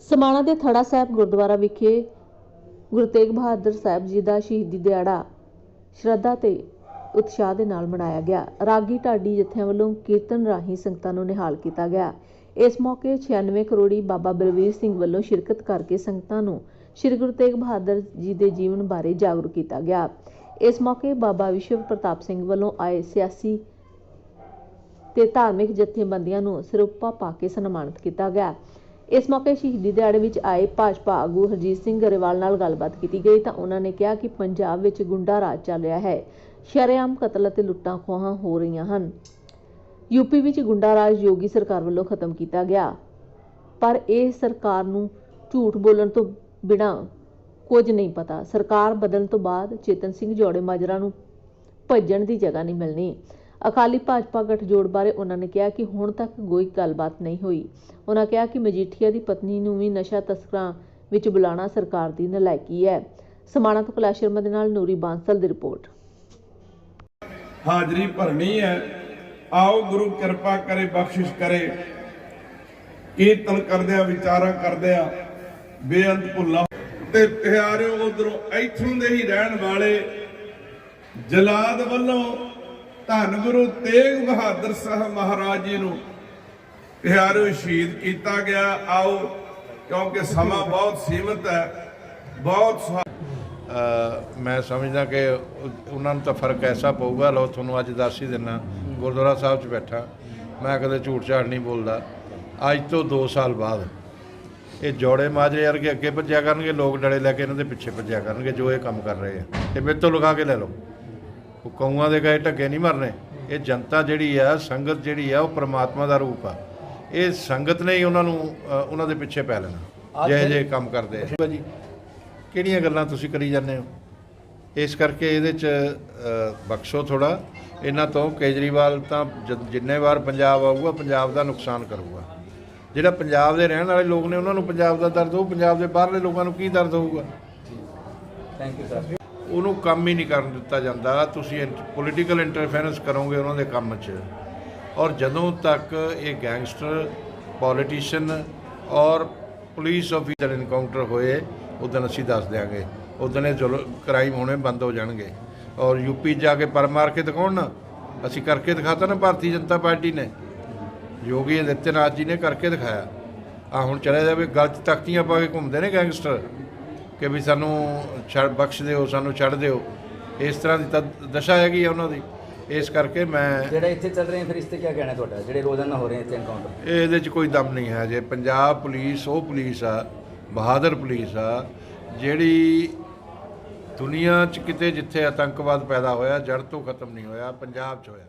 ਸਮਾਣਾ ਦੇ ਥੜਾ ਸਾਹਿਬ ਗੁਰਦੁਆਰਾ ਵਿਖੇ ਗੁਰੂ ਤੇਗ ਬਹਾਦਰ ਸਾਹਿਬ ਜੀ ਦਾ ਸ਼ਹੀਦੀ ਦਿਹਾੜਾ ਸ਼ਰਧਾ ਤੇ ਉਤਸ਼ਾਹ ਦੇ ਨਾਲ ਮਨਾਇਆ ਗਿਆ। ਰਾਗੀ ਢਾਡੀ ਜਥਿਆਂ ਵੱਲੋਂ ਕੀਰਤਨ ਰਾਹੀਂ ਸੰਗਤਾਂ ਨੂੰ ਨਿਹਾਲ ਕੀਤਾ ਗਿਆ। ਇਸ ਮੌਕੇ 96 ਕਰੋੜੀ ਬਾਬਾ ਬਲਵੀਰ ਸਿੰਘ ਵੱਲੋਂ ਸ਼ਿਰਕਤ ਕਰਕੇ ਸੰਗਤਾਂ ਨੂੰ ਸ੍ਰੀ ਗੁਰੂ ਤੇਗ ਬਹਾਦਰ ਜੀ ਦੇ ਜੀਵਨ ਬਾਰੇ ਜਾਗਰੂਕ ਕੀਤਾ ਗਿਆ। ਇਸ ਮੌਕੇ ਬਾਬਾ ਵਿਸ਼ਵ ਪ੍ਰਤਾਪ ਸਿੰਘ ਵੱਲੋਂ ਆਏ ਸਿਆਸੀ ਤੇ ਧਾਰਮਿਕ ਜਥੇਬੰਦੀਆਂ ਨੂੰ ਸਰੂਪਾ ਪਾ ਕੇ ਸਨਮਾਨਿਤ ਕੀਤਾ ਗਿਆ। ਇਸ ਮੌਕੇ ਸ਼ਹੀਦੀ ਦਿਹਾੜੇ ਵਿੱਚ ਆਏ ਭਾਜਪਾ ਆਗੂ ਹਰਜੀਤ ਸਿੰਘ ਗਰੇਵਾਲ ਨਾਲ ਗੱਲਬਾਤ ਕੀਤੀ ਗਈ ਤਾਂ ਉਹਨਾਂ ਨੇ ਕਿਹਾ ਕਿ ਪੰਜਾਬ ਵਿੱਚ ਗੁੰਡਾ ਰਾਜ ਚੱਲ ਰਿਹਾ ਹੈ। ਸ਼ਰੇਆਮ ਕਤਲ ਅਤੇ ਲੁੱਟਾਂ ਖੋਹਾਂ ਹੋ ਰਹੀਆਂ ਹਨ। ਯੂਪੀ ਵਿੱਚ ਗੁੰਡਾ ਰਾਜ ਯੋਗੀ ਸਰਕਾਰ ਵੱਲੋਂ ਖਤਮ ਕੀਤਾ ਗਿਆ। ਪਰ ਇਹ ਸਰਕਾਰ ਨੂੰ ਝੂਠ ਬੋਲਣ ਤੋਂ ਬਿਨਾਂ ਕੁਝ ਨਹੀਂ ਪਤਾ। ਸਰਕਾਰ ਬਦਲਣ ਤੋਂ ਬਾਅਦ ਚੇਤਨ ਸਿੰਘ ਜੋੜੇ ਮਾਜਰਾ ਨੂੰ ਭੱਜਣ ਦੀ ਜਗ੍ਹਾ ਨਹੀਂ ਮਿਲਣੀ। ਅਕਾਲੀ ਭਾਜਪਾ ਗਠਜੋੜ ਬਾਰੇ ਉਹਨਾਂ ਨੇ ਕਿਹਾ ਕਿ ਹੁਣ ਤੱਕ ਕੋਈ ਗੱਲਬਾਤ ਨਹੀਂ ਹੋਈ। ਉਹਨਾਂ ਕਿਹਾ ਕਿ ਮਜੀਠੀਆ ਦੀ ਪਤਨੀ ਨੂੰ ਵੀ ਨਸ਼ਾ ਤਸਕਰਾਂ ਵਿੱਚ ਬੁਲਾਉਣਾ ਸਰਕਾਰ ਦੀ ਨਲਾਇਕੀ ਹੈ। ਸਮਾਣਾ ਤੋਂ ਕੈਲਾਸ਼ ਸ਼ਰਮਾ ਦੇ ਨਾਲ ਨੂਰੀ ਬਾਂਸਲ ਦੀ ਰਿਪੋਰਟ। ਹਾਜ਼ਰੀ ਭਰਨੀ ਹੈ। ਆਓ ਗੁਰੂ ਕਿਰਪਾ ਕਰੇ, ਬਖਸ਼ਿਸ਼ ਕਰੇ। ਕੀਰਤਨ ਕਰਦਿਆਂ ਵਿਚਾਰਾਂ ਕਰਦਿਆਂ ਬੇਅੰਤ ਭੁੱਲਾਂ। ਤੇ ਪਿਆਰਿਓ, ਉਧਰੋਂ ਇੱਥੋਂ ਦੇ ਹੀ ਰਹਿਣ ਵਾਲੇ ਜਲਾਦ ਵੱਲੋਂ ਧੰਨ ਗੁਰੂ ਤੇਗ ਬਹਾਦਰ ਸਾਹਿਬ ਮਹਾਰਾਜ ਜੀ ਨੂੰ। ਪਿਆਰਿਓ ਸ਼ਹੀਦ ਕੀਤਾ ਗਿਆ। ਆਓ, ਕਿਉਂਕਿ ਸਮਾਂ ਬਹੁਤ ਸੀਮਤ ਹੈ, ਬਹੁਤ ਸੁਹਾ- ਮੈਂ ਸਮਝਦਾ ਕਿ ਉਹਨਾਂ ਨੂੰ ਤਾਂ ਫ਼ਰਕ ਐਸਾ ਪਊਗਾ। ਲੋ ਤੁਹਾਨੂੰ ਅੱਜ ਦੱਸ ਹੀ ਦਿੰਨਾ। ਗੁਰਦੁਆਰਾ ਸਾਹਿਬ 'ਚ ਬੈਠਾ। ਮੈਂ ਕਦੇ ਝੂਠ ਝਾੜ ਨਹੀਂ ਬੋਲਦਾ। ਅੱਜ ਤੋਂ 2 ਸਾਲ ਬਾਅਦ। ਇਹ ਜੋੜੇ ਮਾਜਰੇ ਵਰਗੇ ਅੱਗੇ ਭੱਜਿਆ ਕਰਨਗੇ, ਲੋਕ ਡਲੇ ਲੈ ਕੇ ਇਹਨਾਂ ਦੇ ਪਿੱਛੇ ਭੱਜਿਆ ਕਰਨਗੇ, ਜੋ ਇਹ ਕੰਮ ਕਰ ਰਹੇ ਆ। ਤੇ ਮੇਰੇ ਤੋਂ ਲਗਾ ਕੇ ਲੈ ਲਓ। ਉਹ ਕਊਆਂ ਦੇ ਗਏ ਢੱਗੇ ਨਹੀਂ ਮਰਨੇ। ਇਹ ਜਨਤਾ ਜਿਹੜੀ ਆ ਸੰਗਤ ਜਿਹੜੀ ਆ ਉਹ ਪ੍ਰਮਾਤਮਾ ਦਾ ਰੂਪ ਆ। ਇਹ ਸੰਗਤ ਨੇ ਹੀ ਉਹਨਾਂ ਨੂੰ ਉਹਨਾਂ ਦੇ ਪਿੱਛੇ ਪੈ ਲੈਣਾ। ਜਿਹੇ ਜਿਹੇ ਕੰਮ ਕਰਦੇ ਆ। ਜੀ ਕਿਹੜੀਆਂ ਗੱਲਾਂ ਤੁਸੀਂ ਕਰੀ ਜਾਂਦੇ ਹੋ? ਇਸ ਕਰਕੇ ਇਹਦੇ ਚ ਬਖਸ਼ੋ ਥੋੜਾ ਇਹਨਾਂ ਤੋਂ ਕੇਜਰੀਵਾਲ ਤਾਂ ਜਿੰਨੇ ਵਾਰ ਪੰਜਾਬ ਆਊਗਾ ਪੰਜਾਬ ਦਾ ਨੁਕਸਾਨ ਕਰੂਗਾ। ਜਿਹੜਾ ਪੰਜਾਬ ਦੇ ਰਹਿਣ ਵਾਲੇ ਲੋਕ ਨੇ ਉਹਨਾਂ ਨੂੰ ਪੰਜਾਬ ਦਾ ਦਰਦ ਹੋਊ। ਪੰਜਾਬ ਦੇ ਬਾਹਰਲੇ ਲੋਕਾਂ ਨੂੰ ਕੀ ਦਰਦ ਹੋਊਗਾ? ਥੈਂਕ ਯੂ ਸਰ ਉਹਨੂੰ ਕੰਮ ਹੀ ਨਹੀਂ ਕਰਨ ਦਿੱਤਾ ਜਾਂਦਾ। ਤੁਸੀਂ ਪੋਲੀਟੀਕਲ ਇੰਟਰਫੇਰੈਂਸ ਕਰੋਗੇ ਉਹਨਾਂ ਦੇ ਕੰਮ 'ਚ। ਔਰ ਜਦੋਂ ਤੱਕ ਇਹ ਗੈਂਗਸਟਰ ਪੋਲੀਟੀਸ਼ੀਅਨ ਔਰ ਪੁਲਿਸ ਆਫੀਸਰ ਇਨਕਾਊਂਟਰ ਹੋਏ ਉਦੋਂ ਅਸੀਂ ਦੱਸ ਦਿਆਂਗੇ। ਉਦੋਂ ਇਹ ਜ਼ੁਲ ਕ੍ਰਾਈਮ ਹੋਣੇ ਬੰਦ ਹੋ ਜਾਣਗੇ। ਔਰ ਯੂਪੀ ਜਾ ਕੇ ਪਰ ਮਾਰ ਕੇ ਦਿਖਾਉਣ ਨਾ ਅਸੀਂ ਕਰਕੇ ਦਿਖਾਤਾ ਨਾ ਭਾਰਤੀ ਜਨਤਾ ਪਾਰਟੀ ਨੇ। ਯੋਗੀ ਆਦਿੱਤਿਆਨਾਥ ਜੀ ਨੇ ਕਰਕੇ ਦਿਖਾਇਆ। ਆ ਹੁਣ ਚਲੇ ਜਾਵੇ ਗਲ 'ਚ ਤਖਤੀਆਂ ਪਾ ਕੇ ਘੁੰਮਦੇ ਨੇ ਗੈਂਗਸਟਰ ਕਿ ਵੀ ਸਾਨੂੰ ਛੱਡ ਬਖਸ਼ ਦਿਓ ਸਾਨੂੰ ਛੱਡ ਦਿਓ। ਇਸ ਤਰ੍ਹਾਂ ਦੀ ਤਾਂ ਦਸ਼ਾ ਹੈਗੀ ਆ ਉਹਨਾਂ ਦੀ। ਇਸ ਕਰਕੇ ਮੈਂ ਜਿਹੜਾ ਇੱਥੇ ਚੱਲ ਰਹੇ ਫਿਰ ਇਸ ਤੇ ਕੀ ਕਹਿਣਾ ਤੁਹਾਡਾ? ਜਿਹੜੇ ਰੋਜ਼ਾਨਾ ਹੋ ਰਹੇ ਇੱਥੇ ਐਨਕਾਊਂਟਰ ਇਹਦੇ 'ਚ ਕੋਈ ਦਮ ਨਹੀਂ ਹੈ ਜੇ ਪੰਜਾਬ ਪੁਲਿਸ ਉਹ ਪੁਲਿਸ ਆ ਬਹਾਦਰ ਪੁਲਿਸ ਆ ਜਿਹੜੀ ਦੁਨੀਆ 'ਚ ਕਿਤੇ ਜਿੱਥੇ ਆਤੰਕਵਾਦ ਪੈਦਾ ਹੋਇਆ ਜੜ ਤੋਂ ਖਤਮ ਨਹੀਂ ਹੋਇਆ ਪੰਜਾਬ 'ਚ ਹੋਇਆ।